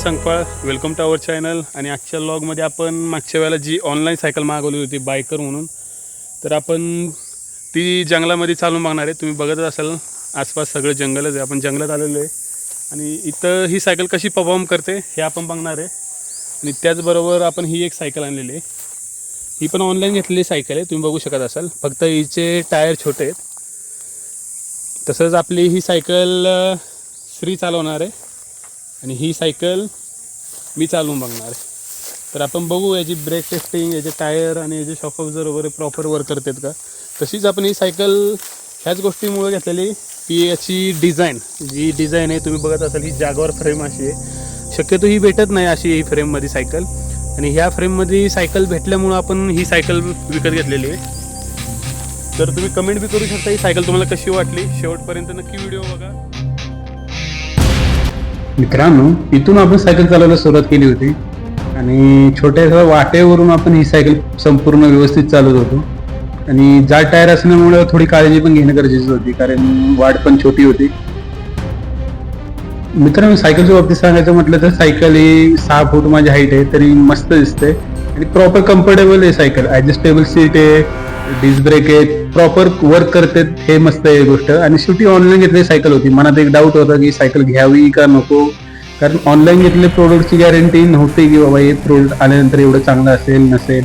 Abhi Sankpal welcome to our channel आणि आजच्या लॉगमध्ये आपण मागच्या वेळेला जी ऑनलाईन सायकल मागवली होती बायकर म्हणून तर आपण ती जंगलामध्ये चालून बघणार आहे. तुम्ही बघतच असाल आसपास सगळं जंगलच आहे. आपण जंगलात आलेलो आहे. आणि इथं ही सायकल कशी परफॉर्म करते हे आपण बघणार आहे. आणि त्याचबरोबर आपण ही एक सायकल आणलेली आहे. ही पण ऑनलाईन घेतलेली सायकल आहे. तुम्ही बघू शकत असाल. फक्त हिचे टायर छोटे आहेत. तसंच आपली ही सायकल फ्री श्री चालवणार आहे. आणि ही सायकल मी चालवून बघणार. आहे तर आपण बघू याची ब्रेक टेस्टिंग याचे टायर आणि याचे शॉक ऑब्झर वगैरे प्रॉपर वर्क करतात का? तशीच आपण ही सायकल ह्याच गोष्टीमुळे घेतलेली की याची डिझाईन जी डिझाईन आहे तुम्ही बघत असाल ही जागवार फ्रेम अशी आहे. शक्यतो ही भेटत नाही अशी ही फ्रेममध्ये सायकल. आणि ह्या फ्रेममध्ये सायकल भेटल्यामुळं आपण ही सायकल विकत घेतलेली आहे. तर तुम्ही कमेंट बी करू शकता ही सायकल तुम्हाला कशी वाटली? शेवटपर्यंत नक्की व्हिडिओ बघा. मित्रांनो इथून आपण सायकल चालवायला सुरुवात केली होती. आणि छोट्याशा वाटेवरून आपण ही सायकल संपूर्ण व्यवस्थित चालवत होतो. आणि जाड टायर असल्यामुळे थोडी काळजी पण घेणं गरजेची होती कारण वाट पण छोटी होती. मित्रांनो सायकलच्या बाबतीत सांगायचं म्हटलं तर सायकल ही सहा फूट माझी हाईट आहे तरी मस्त दिसते. आणि प्रॉपर कम्फर्टेबल आहे सायकल ॲडजस्टेबल सीट आहे डिस्क ब्रेक आहे प्रॉपर वर्क करते हे मस्त आहे गोष्ट. आणि शेवटी ऑनलाईन घेतलेली सायकल होती. मनात एक डाऊट होता की सायकल घ्यावी का नको? कारण ऑनलाईन घेतले प्रोडक्टची गॅरंटी नव्हती की बाबा हे प्रोडक्ट आल्यानंतर एवढं चांगलं असेल नसेल.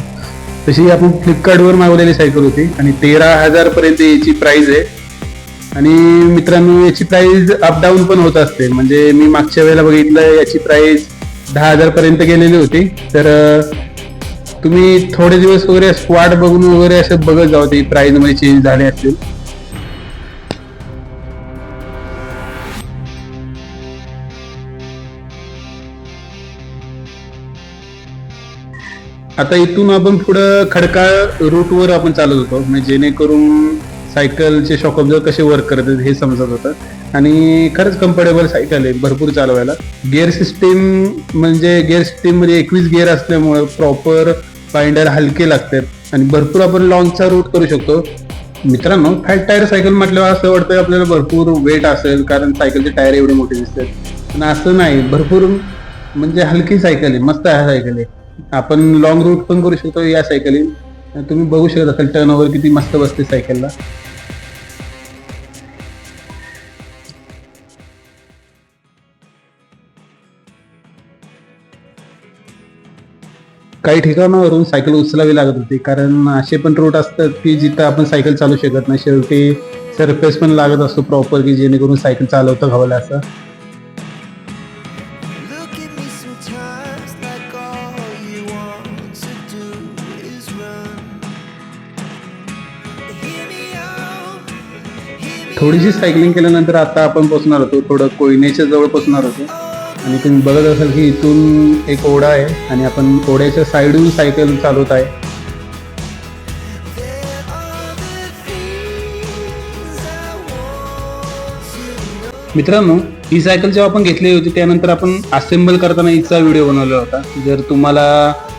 तशी आपण फ्लिपकार्टवर मागवलेली सायकल होती. आणि तेरा हजार पर्यंत याची प्राईज आहे. आणि मित्रांनो याची प्राईज अपडाऊन पण होत असते. म्हणजे मी मागच्या वेळेला बघितलं याची प्राईज दहा हजार पर्यंत गेलेली होती. तर तुम्ही थोडे दिवस वगैरे स्क्वाड बघून वगैरे असं बघत जाऊ ते प्राईजमध्ये चेंज झाले असतील. आता इथून आपण पुढं खडकाळ रूटवर आपण चालत होतो. म्हणजे जेणेकरून सायकलचे शॉकऑब्झर कसे वर्क करतात हे समजत होतं. आणि खरंच कम्फर्टेबल सायकल आहे भरपूर चालवायला. गिअर सिस्टीम म्हणजे गिअर सिस्टीममध्ये एकवीस गिअर असल्यामुळे प्रॉपर बाइंडर हलके लागतात. आणि भरपूर आपण लॉंगचा रूट करू शकतो. मित्रांनो फॅट टायर सायकल म्हटल्यावर असं वाटतं आपल्याला भरपूर वेट असेल कारण सायकलचे टायर एवढे मोठे दिसतात. पण असं नाही. भरपूर म्हणजे हलकी सायकल आहे मस्त आहे सायकल आहे. आपण लॉंग रूट पण करू शकतो या सायकली तुम्ही बघू शकत असाल टर्न ओव्हर किती मस्त बसते सायकलला काही ठिकाणावरून सायकल उचलावी लागत होती. कारण असे पण रूट असतात की जिथं आपण सायकल चालू शकत नाही. शेवटी सरफेस पण लागत असतो प्रॉपर की जेणेकरून सायकल चालवता हवं असं. थोडीशी सायकलिंग केल्यानंतर आता आपण पोहोचणार होतो. थोडं कोयनेच्या जवळ पोहोचणार होतो. आणि तुम्ही बघत असाल की इथून एक ओढा आहे आणि आपण ओढ्याच्या साईडून सायकल चालवत आहे. मित्रांनो ही सायकल जेव्हा आपण घेतली होती त्यानंतर आपण असेंबल करताना हिचा व्हिडिओ बनवला होता. जर तुम्हाला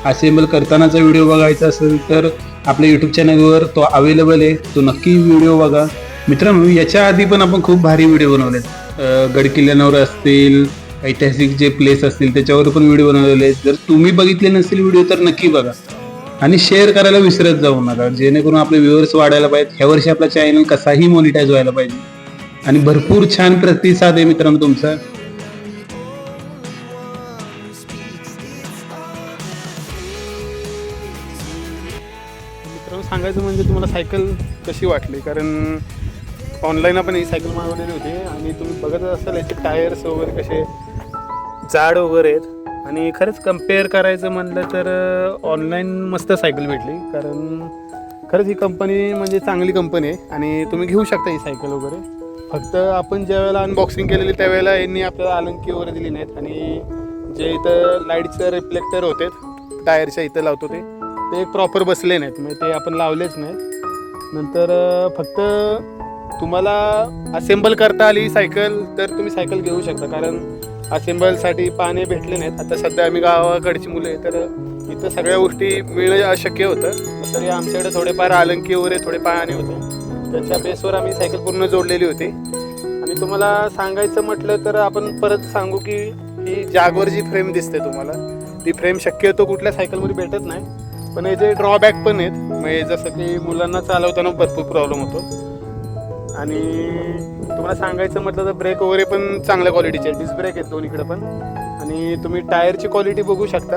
असेंबल करतानाचा व्हिडिओ बघायचा असेल तर आपल्या युट्यूब चॅनलवर तो अवेलेबल आहे. तो नक्की व्हिडिओ बघा. मित्रांनो याच्या आधी पण आपण खूप भारी व्हिडिओ बनवले अं, गडकिल्ल्यांवर असतील ऐतिहासिक जे प्लेस असतील त्याच्यावर पण व्हिडिओ बनवलेले आहेत. जर तुम्ही बघितले नसतील व्हिडिओ तर नक्की बघा. आणि शेअर करायला विसरत जाऊ नका. जेणेकरून आपले व्ह्युअर्स वाढायला पाहिजेत. ह्या वर्षी आपला चॅनल कसाही मॉनिटाईज व्हायला पाहिजे. आणि भरपूर छान प्रतिसाद आहे मित्रांनो तुमचा. मित्रांनो सांगायचं म्हणजे तुम्हाला सायकल कशी वाटली? कारण ऑनलाईन आपण ही सायकल मागवलेली होती आणि तुम्ही बघतच असाल याचे टायर्स वगैरे कसे जाड वगैरे आहेत. आणि खरंच कंपेअर करायचं म्हणलं तर ऑनलाईन मस्त सायकल भेटली. कारण खरंच ही कंपनी म्हणजे चांगली कंपनी आहे. आणि तुम्ही घेऊ शकता ही सायकल वगैरे. फक्त आपण ज्या वेळेला अनबॉक्सिंग केलेली त्यावेळेला यांनी आपल्याला आलंकी वगैरे दिली नाहीत. आणि जे इथं लाईटचं रिफ्लेक्टर होते टायरच्या इथं लावतो ते ते प्रॉपर बसले नाहीत. म्हणजे ते आपण लावलेच नाहीत. नंतर फक्त तुम्हाला असेंबल करता आली सायकल तर तुम्ही सायकल घेऊ शकता. कारण असेंबलसाठी पाने भेटले नाहीत. आता सध्या आम्ही गावाकडची मुलं आहे तर इथं सगळ्या गोष्टी मिळणं अशक्य होतं. तरी आमच्याकडे थोडेफार आलंकी वगैरे थोडे पाने होते. त्याच्या बेसवर आम्ही सायकल पूर्ण जोडलेली होती. आणि तुम्हाला सांगायचं म्हटलं तर आपण परत सांगू की ही जागवर जी फ्रेम दिसते तुम्हाला ती फ्रेम शक्यतो कुठल्या सायकलमध्ये भेटत नाही. पण याचे ड्रॉबॅक पण आहेत म्हणजे जसं की मुलांना चालवताना भरपूर प्रॉब्लेम होतो. आणि तुम्हाला सांगायचं म्हटलं तर ब्रेक वगैरे पण चांगल्या क्वालिटीचे आहेत. डिस्क ब्रेक आहेत दोन्हीकडे पण. आणि तुम्ही टायरची क्वालिटी बघू शकता.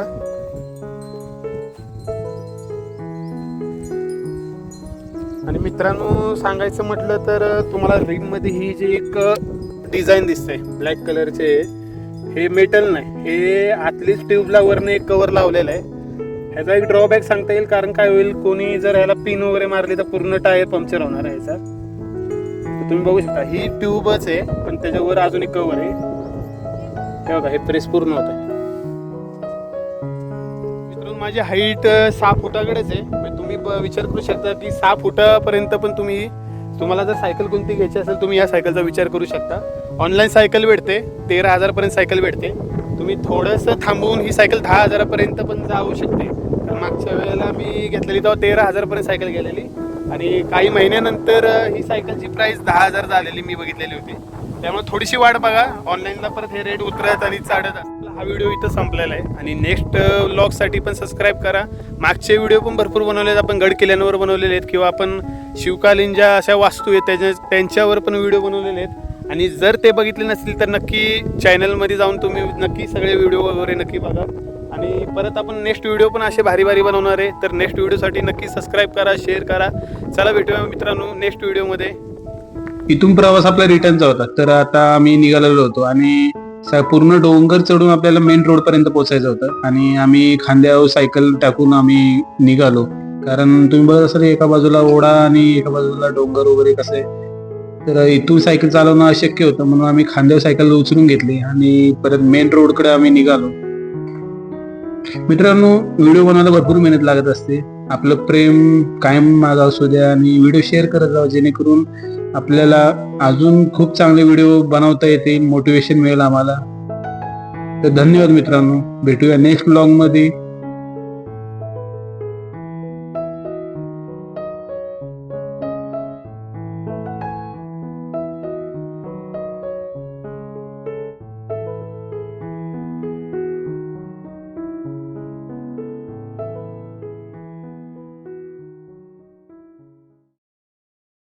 आणि मित्रांनो सांगायचं म्हटलं तर तुम्हाला रिममध्ये ही जी एक डिझाईन दिसते ब्लॅक कलरचे हे मेटल नाही. हे आतलीच ट्यूबला वरनं एक कवर लावलेलं आहे. ह्याचा एक ड्रॉबॅक सांगता येईल कारण काय होईल कोणी जर ह्याला पिन वगैरे मारली तर पूर्ण टायर पंक्चर होणार आहे याचा. तुम्ही बघू शकता ही ट्यूबच आहे पण त्याच्यावर अजून एक कवर आहे. हे बघा हे प्रेस पूर्ण होत आहे मित्रांनो माझी हाईट सहा फुटाकडेच आहे. म्हणजे तुम्ही विचार करू शकता की सहा फुटापर्यंत पण तुम्ही तुम्हाला जर सायकल कोणती घ्यायची असेल तुम्ही या सायकलचा विचार करू शकता. ऑनलाईन सायकल भेटते तेरा हजारपर्यंत सायकल भेटते. तुम्ही थोडंसं थांबवून ही सायकल दहा हजारापर्यंत पण जाऊ शकते. तर मागच्या वेळेला मी घेतलेली तेव्हा तेरा हजारपर्यंत सायकल गेलेली. आणि काही महिन्यानंतर ही सायकलची प्राइस दहा हजार झालेली मी बघितलेली होती. त्यामुळे थोडीशी वाट बघा. ऑनलाईनला परत हे रेट उतरत आणि चाढत हा व्हिडिओ इथं संपलेला आहे. आणि नेक्स्टसाठी पण सबस्क्राईब करा. मागचे व्हिडिओ पण भरपूर बनवले आहेत आपण गड किल्ल्यांवर बनवलेले आहेत किंवा आपण शिवकालीन ज्या अशा वास्तू आहेत त्याच्या त्यांच्यावर पण व्हिडिओ बनवलेले आहेत. आणि जर ते बघितले नसतील तर नक्की चॅनलमध्ये जाऊन तुम्ही नक्की सगळे व्हिडिओ वगैरे नक्की बघा. आणि परत आपण नेक्स्ट व्हिडिओ पण असे भारी भारी बनवणार आहे. तर नेक्स्ट व्हिडिओसाठी नक्की सबस्क्राईब करा शेअर करा. चला भेटूया मित्रांनो नेक्स्ट व्हिडिओमध्ये इथून प्रवास आपला रिटर्नचा होता. तर आता आम्ही निघालेलो होतो आणि पूर्ण डोंगर चढून आपल्याला मेन रोड पर्यंत पोहोचायचं होतं. आणि आम्ही खांद्यावर सायकल टाकून आम्ही निघालो. कारण तुम्ही बघत असाल एका बाजूला ओढा आणि एका बाजूला डोंगर वगैरे कसं आहे. तर इथून सायकल चालवणं अशक्य होतं. म्हणून आम्ही खांद्यावर सायकल उचलून घेतली आणि परत मेन रोडकडे आम्ही निघालो. मित्रांनो व्हिडिओ बनवायला भरपूर मेहनत लागत असते. आपलं प्रेम कायम माझा असू द्या आणि व्हिडिओ शेअर करत जावा जेणेकरून आपल्याला अजून खूप चांगले व्हिडिओ बनवता येतील मोटिवेशन मिळेल आम्हाला. तर धन्यवाद मित्रांनो. भेटूया नेक्स्ट ब्लॉगमध्ये.